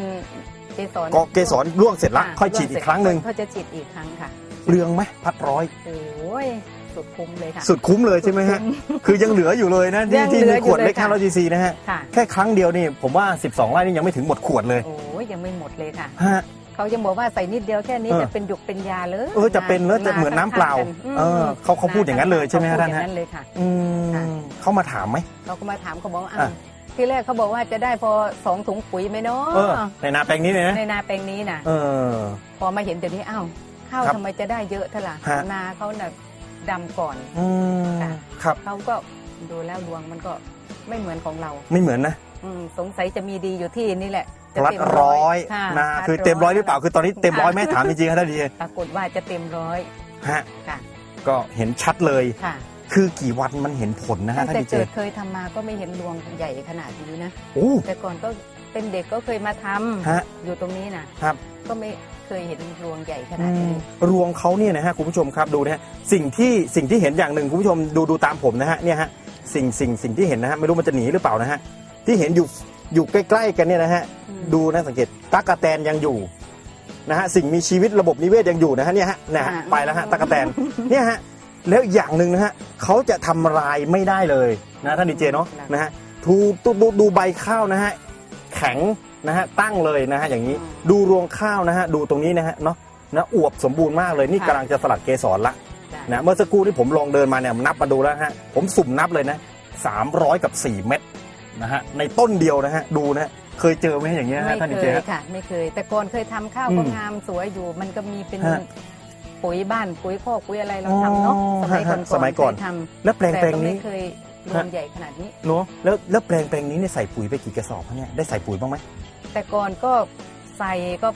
เกสรก็เกสรร่วงเสร็จละะค่อยฉีดอีกครั้งหนึ่งเขาจะฉีดอีกครั้งค่ะเปลืองไหมพัดร้อยโอ้ยสุดคุ้มเลยค่ะสุดคุ้มเลยใช่ไหมฮะคือยังเหลืออยู่เลยนะที่ยังที่เหลืมีออยู่ขวดเล็กเลยค่ะ500 cc นะฮะค่ะแค่ครั้งเดียวนี่ผมว่า 12ไร่นี่ยังไม่ถึงหมดขวดเลยโอ้ยยังไม่หมดเลยค่ะฮะเขายังบอกว่าใส่นิดเดียวแค่นี้เออจะเป็นหยกเป็นยาเลยเออจะเป็นเลยจะเหมือนน้ำเปล่าข้งๆกันเออเขาเขาพูดอย่างนั้นเลยใช่ไหมฮะเขพูดท่านอย่าฮะงนั้นเลยค่ะอืค่ะมเขามาถามไหมเขาก็มาถามเขาบอกว่าอะอ้าว ที่แรกเขาบอกว่าจะได้พอสองถุงปุ๋ยไหมเนาะเออในนาแปลงนี้เลยนะในนาแปลงนี้นะเออ พอมาเห็นเดี๋ยวนี้อ้าวข้าวครับทำไมจะได้เยอะเท่าล่ะฮะ นาเขาน่ะดำก่อน อืมค่ะ ครับ เขาก็ดูแล้วดวงมันก็ไม่เหมือนของเรา ไม่เหมือนนะอืมสงสัยจะมีดีอยู่ที่นี่แหละจะรัดเต็มร้อยค่ะนะรัดคือเต็มร้อยหรือเปล่าคือตอนนี้เต็มร้อยไหมถามจริงๆครับท่านดีเจปรากฏว่าจะเต็มร้อยฮะ ค่ะก็เห็นชัดเลย ค่ะ คือกี่วันมันเห็นผลนะฮะตั้งท่านแต่ดีเจ เกิดเคยทำมาก็ไม่เห็นรวงใหญ่ขนาดนี้นะ โอ้แต่ก่อนก็เป็นเด็กก็เคยมาทำฮะ อยู่ตรงนี้นะครับ ก็ไม่เคยเห็นรวงใหญ่ขอืนาดมนี้ รวงเขาเนี่ยนะฮะคุณผู้ชมครับดูนะฮะสิ่งที่สิ่งที่เห็นอย่างหนึ่งคุณผู้ชมดูดูตามผมนะฮะเนี่ยฮะสิ่งสิ่งสิ่งที่เห็นนะฮะไม่รู้มันจะหนีหรือเปล่านะฮะที่เห็นอยู่อยู่ใกล้ๆกันเนี่ยนะฮะอืม ดูนะสังเกตตั๊กแตนยังอยู่นะฮะสิ่งมีชีวิตระบบนิเวศยังอยู่นะฮะเนี่ยฮะนะฮะอ่าไปแล้วฮะตั๊กแตนเนี่ยฮะ แล้วอย่างหนึ่งนะฮะเขาจะทำลายไม่ได้เลยนะท่านดีเจเนาะนะฮะดูดูดูดูใบข้าวนะฮะแข็งนะฮะตั้งเลยนะฮะอย่างนี้ดูรวงข้าวนะฮะดูตรงนี้นะฮะเนาะนะอวบสมบูรณ์มากเลยนี่กำลังจะสลัดเกสรละจ้ะนะเมื่อสักครู่ที่ผมลองเดินมาเนี่ยนับมาดูแล้วฮะผมสุ่มนับเลยนะ300 กับ 4 เม็ดนะฮะในต้นเดียวนะฮะดูนะฮะเคยเจอไหมอย่างเงี้ยฮะไม่ท่านดีเคเจยฮะ ค่ะ ไม่เคย แต่ก่อนเคยทำข้าวอืมก็งามสวยอยู่ มันก็มีเป็นฮะ ปุ๋ยบ้านปุ๋ยคอกปุ๋ยอะไรเราทำเนาะอ๋อสมัยก่อนฮะสมัยก่อนเคทำแล้วแปลงแต่แปลงก็ไม่นี้เคยรวงใหญ่ขนาดนี้เนาะแล้วแล้วแปลงแปลงนี้เนี่ยใส่ปุ๋ยไปกี่กระสอบฮะเนี่ยได้ใส่ปุ๋ยบ้างไหมแต่ก่อนก็ใส่ก็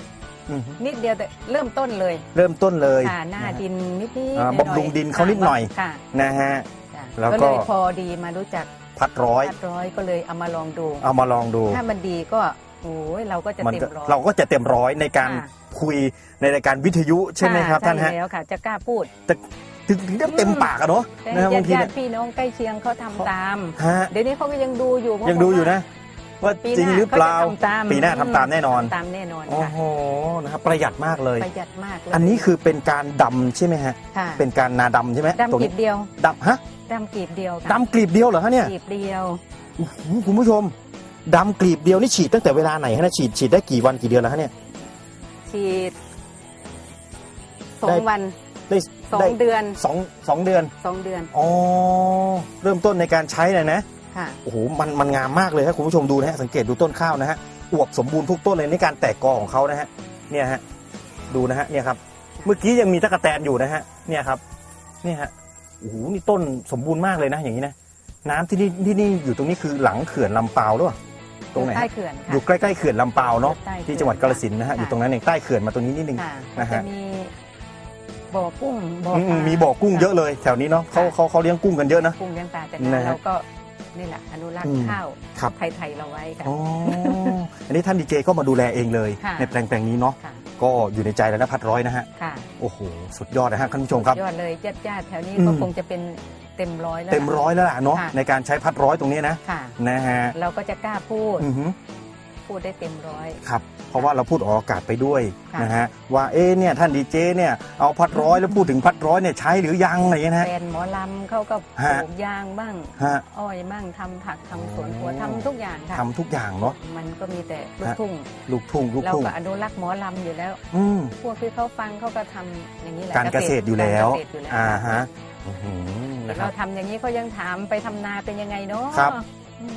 อือฮึนิดเดียวแต่เริ่มต้นเลย เริ่มต้นเลยค่ะหน้าะฮะดินนิดนิดอ่าบำรุงดินเขานิดหน่อยค่ะนะฮะจ้ะแล้วก็ก็เลยพอดีมารู้จักพัพัดร้อยพัดร้อยก็เลยเอามาลองดู เอามาลองดู ถ้ามันดีก็ โอ้ยเราก็จะมันเต็มก็ร้อย เราก็จะเต็มร้อยในการค่ะ คุยในรายการวิทยุใช่ไหมครับะท่านฮะ ใช่แล้วค่ะ จะกล้าพูดแต่ถึงถึงจะเต็มปากอะเนาะแต่นะครับญาบางติทีญาเนี่ยติพี่น้องใกล้เคียงเขาทำตาม ฮะเดี๋ยวนี้เขาก็ยังดูอยู่เพราะยังดูอยู่นะ ว่าปีจริงหรือเปล่า ขจะทำตามปีหน้าทำตามแน่นอน ทำตามแน่นอนโอ้ค่ะโหนะครับประหยัดมากเลย ประหยัดมากเลยอันนี้คือเป็นการดำใช่ไหมฮะ ค่ะเป็นการนาดำใช่ไหมตรดำงกีนี้บเดียวดำฮะดำกีบเดียวค่ะดำกลีบเดียวเหรอฮะเนี่ยกีบเดียวโอ้โหคุณผู้ชม ดำกลีบเดียวนี่ฉีดตั้งแต่เวลาไหนฮะเนี่ยฉีดฉีดได้กี่วันกี่เดือนแล้วฮะเนี่ย ฉีดสอได้ งวันได้สอได้งเดือนสองสองเดือนสองเดือนอ๋อเริ่มต้นในการใช้เลยนะ ค่ะ โอ้โห มัน มันงามมากเลยครับคุณผู้ชมดูนะฮะ สังเกตดูต้นข้าวนะฮะ อวบสมบูรณ์ทุกต้นเลยในการแตกกอของเขานะฮะ เนี่ยฮะ ดูนะฮะ เนี่ยครับ เมื่อกี้ยังมีตะกแตนอยู่นะฮะ เนี่ยครับ เนี่ยฮะ โอ้โห นี่ต้นสมบูรณ์มากเลยนะ อย่างนี้นะ น้ำที่นี่ที่นี่อยู่ตรงนี้คือหลังเขื่อนลำปาวหรือเปล่า ตรงไหนใต้ฮะเขื่อนอค่ะยู่ใกล้ๆเขื่อนลำปาวเนาะใต้เขื่อนที่จังหวัดกาฬสินธุ์นะฮะค่ะ อยู่ตรงนั้นเองใต้เขื่อนมาตรงนี้นิดนึง ค่ะนะจะฮะมีบ่อกุ้งบ่ออืมปอืลามมีบ่อกุ้งเยอะเลยแถวนี้เนาะเขาค่ะ เขาเขาเลี้ยงกุ้งกันเยอะนะ กุ้งเลี้ยงปลาแต่นะฮะเราก็นี่แหละอนุรักอืษ์มข้าวครับ ไทยๆเราไว้ค่ะ อ๋อ อันนี้ท่านดีเจก็มาดูแลเองเลย ค่ะ ในแปลงแปลงนี้เนาะค่ะก็อยู่ในใจแล้วนะพัดร้อยนะฮะค่ะโอ้โหสุดยอดนะฮะท่านผู้ชมครับ ยอดเลยญาติญาติๆแถวนี้อืมก็คงจะเป็น เต็มร้อยแล้ว เต็มร้อยแล้วล่ะเนาะค่ะ ในการใช้พัดร้อยตรงนี้นะค่ะ นะฮะเราก็จะกล้าพูด อือหือพูดได้เต็มร้อย ครับ เพราะว่าเราพูดออกอากาศไปด้วยค่ะ นะฮะว่าเอ๊ะเนี่ยท่านดีเจเนี่ยเอาพัดร้อยแล้วพูดถึงพัดร้อยเนี่ยใช้หรือยังอะไรเงี้ยนะฮะแฟนหมอลำเขาก็ปฮะ ลูกยางบ้าง ฮะ อ้อยบ้างทำผักทำสวนครัวโอ้ทำทุกอย่างค่ะ ทำทุกอย่างเนาะ มันก็มีแต่ลูกฮะ ทุ่ง ลูกทุ่งลูกเราทุ่งก็อนุรักษ์หมอลำอยู่แล้ว อืม พวกที่เขาฟังเขาก็ทำอย่างนี้แหละการเกษตรอยู่แล้ว การเกษตรอยู่แล้วอ่าฮะอื้อหือ นะคเรารับทำอย่างนี้เขายังถามไปทำนาเป็นยังไงเนาะครับ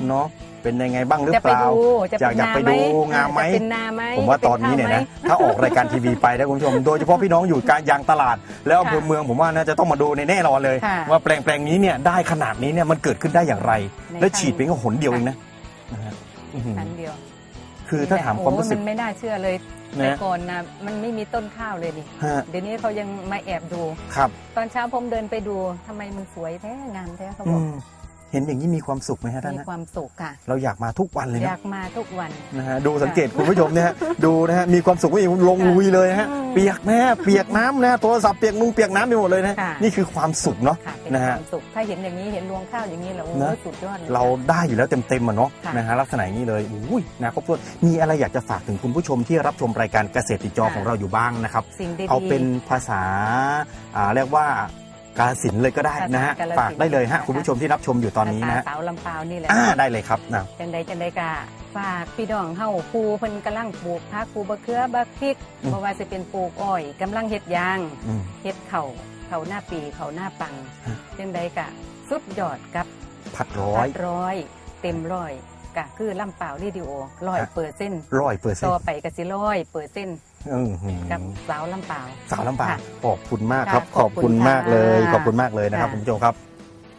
เนาะเป็นยังไงบ้างหรือจะเปไปล่าดูจะอยากอยากไปดูงามไหมจะเป็นนาไหมผมว่าตอนนี้เนี่ยนะถ้าออกรายการทีวีไปนะคุณผู้ชมโดยเฉพาะพี่น้องอยู่กลางยางตลาด แล้วอำเภอเมืองผมว่าน่าจะต้องมาดูในแน่นอนเลยค่ะว่าแปลงแปลงนี้เนี่ยได้ขนาดนี้เนี่ยมันเกิดขึ้นได้อย่างไรในและครั้งฉีดเพียงแค่หนเดียวเองนะนะฮะอื้อหือครั้งเดียว คือถ้าถามความรู้สึก โอ้มันไม่น่าเชื่อเลยนะแต่ก่อนนะมันไม่มีต้นข้าวเลยนี่ฮะ เดี๋ยวนี้เขายังมาแอบดู ครับตอนเช้าผมเดินไปดูทำไมมันสวยแท้งามแท้เขาอืบอก ม เห็นอย่างนี้มีความสุขไหมฮะท่านมีนะความสุขค่ะ เราอยากมาทุกวันเลยอนะ ยากมาทุกวัน นะฮะดูสังเกตคุณผู้ชมเนี่ยฮะ ดูนะฮะมีความสุขว่าลงลุยเลยนะฮะอืมเปียกนะฮะเปียกน้ำนะฮะโทรศัพท์เปียกนุงเปียกน้ำไปหมดเลยนะค่ะ นี่คือความสุขเนาะค่ะเป็นนะคฮะ วามสุข ถ้าเห็นอย่างนี้เห็นรวงข้าวอย่างนี้แล้วโอ้นะ สุดยอดเลย เราได้อยู่แล้วเต็มๆอะเนาะค่ะนะฮะลักษณะอย่างนี้เลยอุ้ยนะครบถ้วนมีอะไรอยากจะฝากถึงคุณผู้ชมที่รับชมรายการเกษตรติดจอค่ะ ของเราอยู่บ้างนะครับ สิ่งดีๆ เอาเป็นภาษาอ่าเรียกว่า กาลสินธุ์เลยก็ได้นะฮะ ภาษากาฬสินธุ์ฝากได้เลยฮะนะคะ คุณผู้ชมที่รับชมอยู่ตอนนี้นะฮะภาษาสาวลำปาวนี่แหละ อ่าได้เลยครับนะ จังใดจังใดกะฝากพี่น้องเฮาครูเพิ่นกำลังปลูกผักปลูกบะเขือบะพริกเพราะว่าสิเป็นปลูกอ้อยกำลังเฮ็ดยางอืม เฮ็ดเข่าวเข่าวหน้าปีเข่าวหน้าปังฮะ จังใดกะสุดยอดกับพัดร้อพัยดร้อย เต็มร้อยกะคือลำเปล่ารีดิโอร้อยฮะ เปอร์เซ็นต์ร้อยเปอร์เซ็นต่อต์ไปก็สิร้อยเปอร์เซ็นต์ อือหือกับสาวลำเปล่าสาวลำปางค่ะขอบคุณมากครับ ค่ะขอบคุณขอบคุณมากเลยค่ะขอบคุณมากเลยนะครับค่ะ คุณผู้ชมครับ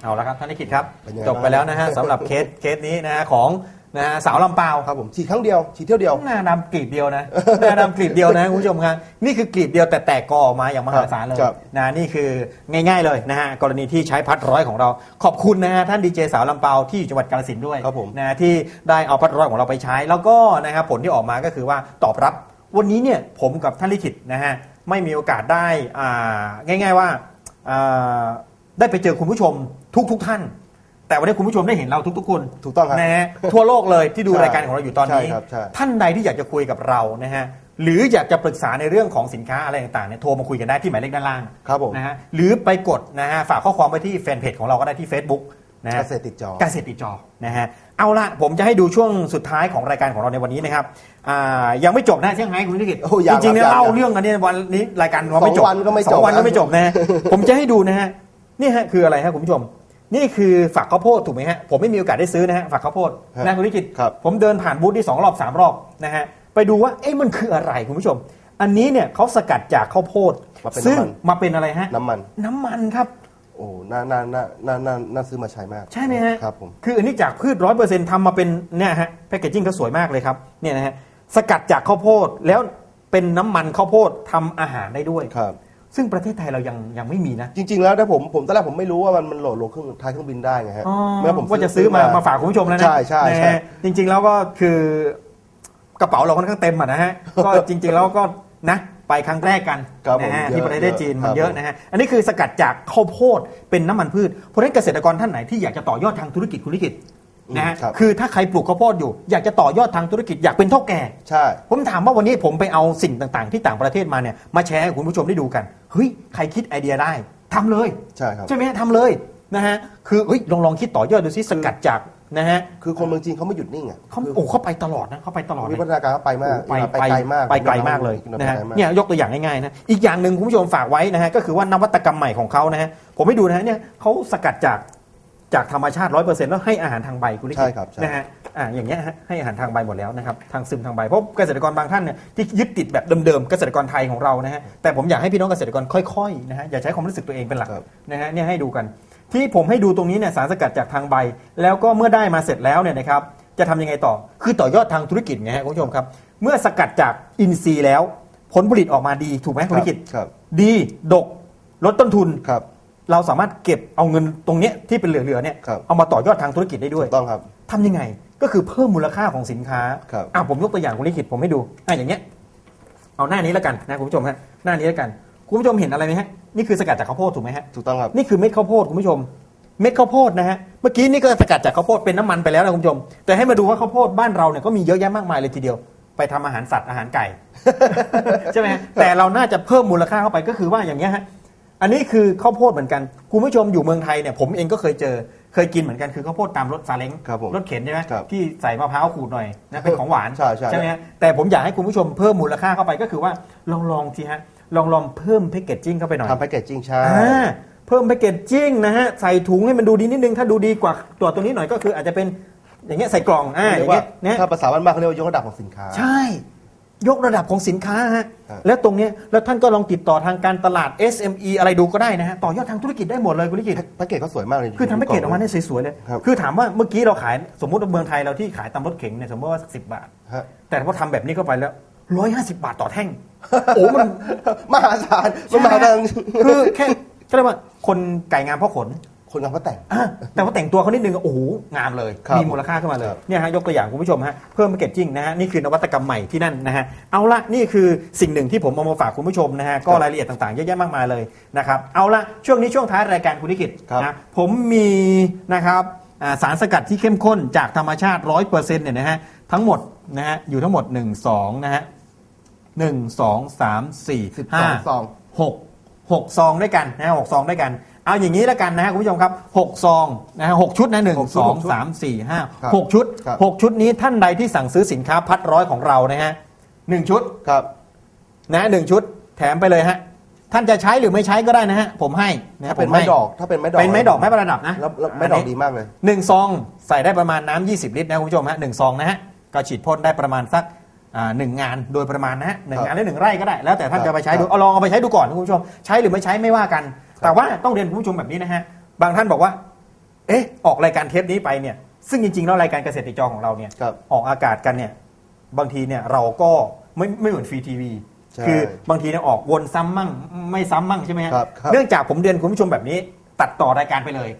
เอาละครับท่านนิกิตครับเป็นยังไงจบไปแล้วนะฮะสำหรับเคสเคสนี้นะฮะของนะฮะสาวลำปาวครับผมฉีดครั้งเดียวฉีดเที่ยวเดียว หน้าดำกลีบเดียวนะ หน้าดำกลีบเดียวนะคุณผู้ชมครับนี่คือกลีบเดียวแต่แตกกอออกมาอย่างมหาศาลเลยครับ นะนี่คือง่ายๆเลยนะฮะกรณีที่ใช้พัดร้อยของเรา ขอบคุณนะฮะท่านดีเจสาวลำเปาที่อยู่จังหวัดกาฬสินธุ์ด้วยครับผมนะฮะที่ได้เอาพัดร้อยของเราไปใช้ แล้วก็นะครับผลที่ออกมาก็คือว่าตอบรับ วันนี้เนี่ยผมกับท่านลิขิตนะฮะไม่มีโอกาสได้อ่าง่าย ๆว่าอ่าได้ไปเจอคุณผู้ชมทุกๆท่าน แต่วันนี้คุณผู้ชมได้เห็นเราทุก ๆ คนถูกต้องครับนะฮะทั่วโลกเลยที่ดูใช่รายการของเราอยู่ตอนนี้ใช่ครับใช่ท่านใดที่อยากจะคุยกับเรานะฮะหรืออยากจะปรึกษาในเรื่องของสินค้าอะไรต่างๆเนี่ยโทรมาคุยกันได้ที่หมายเลขด้านล่างครับผมนะฮะหรือไปกดนะฮะฝากข้อความไปที่แฟนเพจของเราก็ได้ที่ Facebook นะฮะเกษตรติดจอเกษตรติดจอนะฮะเอาละผมจะให้ดูช่วงสุดท้ายของรายการของเราในวันนี้นะครับอ่ายังไม่จบนะเที่ยงไฮ้คุณนิกิตโอ้ยังจริงๆเนี่ยครับยังเล่าเรื่องกันเนี่ยวันนี้รายการเราไม่จบสองวันก็ไม่จบสองวันก็ไม่นะจบนะฮะผมจะให้ดูนะฮะนี่ฮะคืออะไรฮะคุณผู้ชม นี่คือฝักข้าวโพดถูกไหมฮะผมไม่มีโอกาสได้ซื้อนะฮะฝักข้าวโพดฮะนะคุณนิกิตครับผมเดินผ่านบูธที่สองรอบสามรอบนะฮะไปดูว่าเอ๊ะมันคืออะไรคุณผู้ชม อันนี้เนี่ยเขาสกัดจากข้าวโพดมาเป็นซึ่งน้ำมันมาเป็นอะไรฮะน้ำมัน น้ำมันครับ โอ้น่าน่าน่าน่าน่าน่าซื้อมาใช้มากใช่ไหมฮะครับผมคืออันนี้จากพืชร้อยเปอร์เซ็นต์ทำมาเป็นเนี่ยฮะแพคเกจิ้งก็สวยมากเลยครับเนี่ยนะฮะสกัดจากข้าวโพดแล้วเป็นน้ำมันข้าวโพดทำอาหารได้ด้วย ครับ ซึ่งประเทศไทยเรายังยังไม่มีนะ จริง ๆ แล้วถ้าผมผมตอนแรกผมไม่รู้ว่ามันมันโหลดลงเครื่องท้ายเครื่องบินได้ไงฮะอ๋อเมื่อผมว่าจะซื้อมามาฝากคุณผู้ชมแล้วนะใช่ใช่นะใช่ฮะจริง ๆ แล้วก็คือกระเป๋าเราค่อนข้างเต็มอะนะฮะ ก็จริง ๆ แล้วก็นะ ไปครั้งแรกกันครับผมนะฮะเยอะที่ประเทศจีนมันครับเยอะนะฮะอันนี้คือสกัดจากข้าวโพดเป็นน้ำมันพืชเพราะฉะนั้นเกษตรกรท่านไหนที่อยากจะต่อยอดทางธุรกิจธุรกิจนะฮะครับคือถ้าใครปลูกข้าวโพดอยู่ อยากจะต่อยอดทางธุรกิจอยากเป็นเท่าแก่ใช่ผมถามว่าวันนี้ผมไปเอาสิ่งต่างๆ ที่ต่างประเทศมาเนี่ยมาแชร์ให้คุณผู้ชมได้ดูกันเฮ้ยใครคิดไอเดียได้ทำเลยใช่ครับใช่ไหมฮะทำเลยนะฮะคือเฮ้ยลองลองคิดต่อยอดดูซิสกัดจาก นะฮะคือคนเมืองจีนเขาไม่หยุดนิ่งอะเขาคือโอ้เขาไปตลอดนะเขาไปตลอดวิเลยวัฒนาการเขาไปมากไปไปไกลมากไปไกลมากเลยไปนะฮะไกลมากเนี่ยยกตัวอย่างง่ายๆนะอีกอย่างหนึ่งคุณผู้ชมฝากไว้นะฮะก็คือว่านวัตกรรมใหม่ของเขานะฮะผมให้ดูนะฮะเนี่ยเขาสกัดจากจากธรรมชาติร้อยเปอร์เซ็นต์แล้วให้อาหารทางใบคุณลิขิตใช่ครับใช่นะฮะอ่าอย่างเงี้ยฮะให้อาหารทางใบหมดแล้วนะครับทางซึมทางใบเพราะเกษตรกรบางท่านเนี่ยที่ยึดติดแบบเดิมๆเกษตรกรไทยของเรานะฮะแต่ผมอยากให้พี่น้องเกษตรกรค่อยๆนะฮะอย่าใช้ความรู้สึกตัวเองเป็นหลักครับนะฮะเนี่ยให้ดูกัน ที่ผมให้ดูตรงนี้เนี่ยสารสกัดจากทางใบ แล้วก็เมื่อได้มาเสร็จแล้วเนี่ยนะครับจะทำยังไงต่อ คือต่อยอดทางธุรกิจไงฮะคุณผู้ชมครับ เมื่อสกัดจากอินทรีย์แล้ว ผลผลิตออกมาดีถูกไหมคธุรัรบกิจครับดีดกลดต้นทุนครับ เราสามารถเก็บเอาเงินตรงเนี้ยที่เป็นเหลือๆเนี่ยครับเอามาต่อยอดทางธุรกิจได้ด้วยถูกต้องครับทำยังไงก็คือเพิ่มมูลค่าของสินค้าครับอะผมยกตัวอย่างคุณลิขิตผมให้ดูอะอย่างเงี้ยเอาหน้านี้แล้วกันนะคุณผู้ชมฮะหน้านี้แล้วกัน คุณผู้ชมเห็นอะไรไหมฮะนี่คือสกัดจากข้าวโพดถูกไหมฮะถูกต้องครับ นี่คือเม็ดข้าวโพดคุณผู้ชม เม็ดข้าวโพดนะฮะเมื่อกี้นี่ก็สกัดจากข้าวโพดเป็นน้ำมันไปแล้วนะคุณผู้ชม แต่ให้มาดูว่าข้าวโพดบ้านเราเนี่ยก็มีเยอะแยะมากมายเลยทีเดียว ไปทำอาหารสัตว์อาหารไก่ ใช่ไหมฮะแต่เราน่าจะเพิ่มมูลค่าเข้าไปก็คือว่าอย่างเงี้ยฮะอันนี้คือข้าวโพดเหมือนกันคุณผู้ชมอยู่เมืองไทยเนี่ยผมเองก็เคยเจอเคยกินเหมือนกันคือข้าวโพดตามรถซาเล้งครับผมรถเข็นใช่ไหมครับที่ใส่มะพร้าวขูดหน่อยนะเป็นของหวานใช่ใช่ ไหมฮะแต่ผมอยากให้คุณผู้ชมเพิ่มมูลค่าเข้าไปก็คือว่าลองลองทีฮะ ลองลองเพิ่มแพคเกจจิ้งเข้าไปหน่อยทำแพคเกจจิ้งใช่อ่าเพิ่มแพคเกจจิ้งนะฮะใส่ถุงให้มันดูดีนิดนึง ถ้าดูดีกว่าตัวตัวนี้หน่อยก็คืออาจจะเป็นอย่างเงี้ยใส่กล่องอ่าอเรียย่ากงว่าเงี้ยนะถ้าภาษาบ้านๆเขาเรียกว่ายกระดับของสินค้า ใช่ ยกระดับของสินค้าฮะครับแล้วตรงเนี้ยแล้วท่านก็ลองติดต่อทางการตลาด SME อะไรดูก็ได้นะฮะต่อยอดทางธุรกิจได้หมดเลยคุณลิขิตแพ็กเกจเขาสวยมากเลยคือทำแพ็กเกจออกมาได้สวยๆเลยครับคือถามว่าเมื่อกี้เราขายสมมติว่าเมืองไทยเราที่ขายตามรถเข็นเนี่ยสมมติว่าสิบาทฮะแต่พอทำแบบนี้เข้าไปแล้ว ร้อยห้าสิบาทต่อแท่ง โอ้มันมหาศาลมันมหาศาลคือแค่ก็เรียกว่าคนไก่งามเพราะขน คนงานเขาแต่งอะแต่ว่าแต่งตัวเขานิดนึงก็โอ้โหงามเลยครับมีมูลค่าขึ้นมาเลยครับเนี่ยฮะยกตัวอย่างคุณผู้ชมฮะเพิ่มแพคเกจจิ้งนะฮะนี่คือนวัตกรรมใหม่ที่นั่นนะฮะเอาละนี่คือสิ่งหนึ่งที่ผมเอามาฝากคุณผู้ชมนะฮะก็รายละเอียดต่างๆเยอะแยะมากมายเลยนะครับเอาละช่วงนี้ช่วงท้ายรายการคุณนิกิตครับนะผมมีนะครับอ่าสารสกัดที่เข้มข้นจากธรรมชาติร้อยเปอร์เซ็นต์เนี่ยนะฮะทั้งหมดนะฮะอยู่ทั้งหมด 1 2นะฮะ หนึ่งสองสามสี่สิบสห้าองซองหกหกซองด้วยกันนะฮะหกซองด้วยกัน เอาอย่างนี้แล้วกันนะฮะคุณผู้ชมครับหกซองนะฮะหกชุดนะหนึ่งหกชุสดองหกชุดสามสี่ห้าครับหกชุดครับ หกชุดนี้ท่านใดที่สั่งซื้อสินค้าพัดร้อยของเรานะฮะหนึ่งชุด ครับ นะหนึ่งชุดแถมไปเลยฮะ ท่านจะใช้หรือไม่ใช้ก็ได้นะฮะ ผมให้นะฮะถ้าเป็นผไม้ให้ดอก ถ้าเป็นไม้ดอกเป็นไม้ดอกไม้ประดับนะแล้วแล้วไม้ดอกดีมากเลย หนึ่งซองใส่ได้ประมาณน้ำ20 ลิตรนะคุณผู้ชมฮะหนึ่งซองนะฮะก็ฉีดพ่นได้ประมาณสักอ่า หนึ่งงานโดยประมาณนะฮะหนึ่งครับงานหรือหนึ่งไร่ก็ได้ แล้วแต่ท่านครับจะไปใช้ดูครับเอาลองเอาไปใช้ดูก่อนนะคุณผู้ชม ใช้หรือไม่ใช้ไม่ว่ากัน แต่ว่าต้องเรียนคุณผู้ชมแบบนี้นะฮะบางท่านบอกว่า เอ๊ะ ออกรายการเทปนี้ไปเนี่ยซึ่งจริงๆแล้วรายการเกษตรติดจอของเราเนี่ยครับออกอากาศกันเนี่ยบางทีเนี่ยเราก็ไม่ไม่เหมือนฟรีทีวีใช่คือบางทีเนี่ยออกวนซ้ำมั่งไม่ซ้ำมั่งใช่ไหมฮะครับครับเนื่องจากผมเรียนคุณผู้ชมแบบนี้ ตัดต่อรายการไปเลย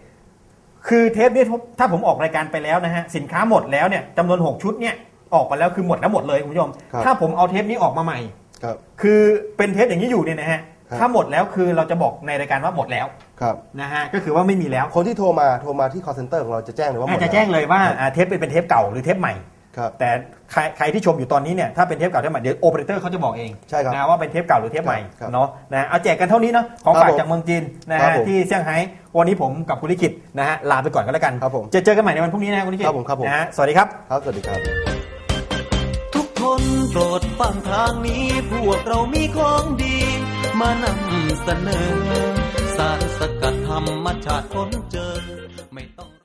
คือเทปนี้ถ้าผมออกรายการไปแล้วนะฮะสินค้าหมดแล้วเนี่ยจำนวน 6 ชุดเนี่ย ออกไปแล้วคือหมดแล้วหมดเลยคุณผู้ชม ครับถ้าผมเอาเทปนี้ออกมาใหม่ ครับ คือเป็นเทปอย่างนี้อยู่เนี่ยนะฮะ ครับ ถ้าหมดแล้วคือเราจะบอกในรายการว่าหมดแล้วครับ นะฮะ ก็คือว่าไม่มีแล้วคนที่โทรมาโทรมาที่ call center ของเราจะแจ้งเลยว่าหมอาดจจะแจ้งเลยว่าอ่าเทปเป็นเป็นเทปเก่าหรือเทปใหม่ ครับ แต่ใครใครที่ชมอยู่ตอนนี้เนี่ยถ้าเป็นเทปเก่าเทปใหม่เดี๋ยวโอเปอเรเตอร์เขาจะบอกเองใช่ครับนะว่าเป็นเทปเก่าหรือเทปใหม่ครับเนาะนะเอาแจกกันเท่านี้เนาะของครับฝากผมจากเมืองจีนนะครัฮะบผมที่เซี่ยงไฮ้วันนี้ผมกับคุณลิขิตนะฮะลาไปก่อนก็แล้วกันครับผมจะเจอกันใหม่ในวันพรุ่งนี้นะคุณลิขิตครับผมครับผม นะฮะสวัสดีครับ ครับ สวัสดีครับทุกค นโปรดฟังทางนี้พวกเรามีของดี มานำเสนอ สารสกัดธรรมชาติค้นเจอ ไม่ต้อง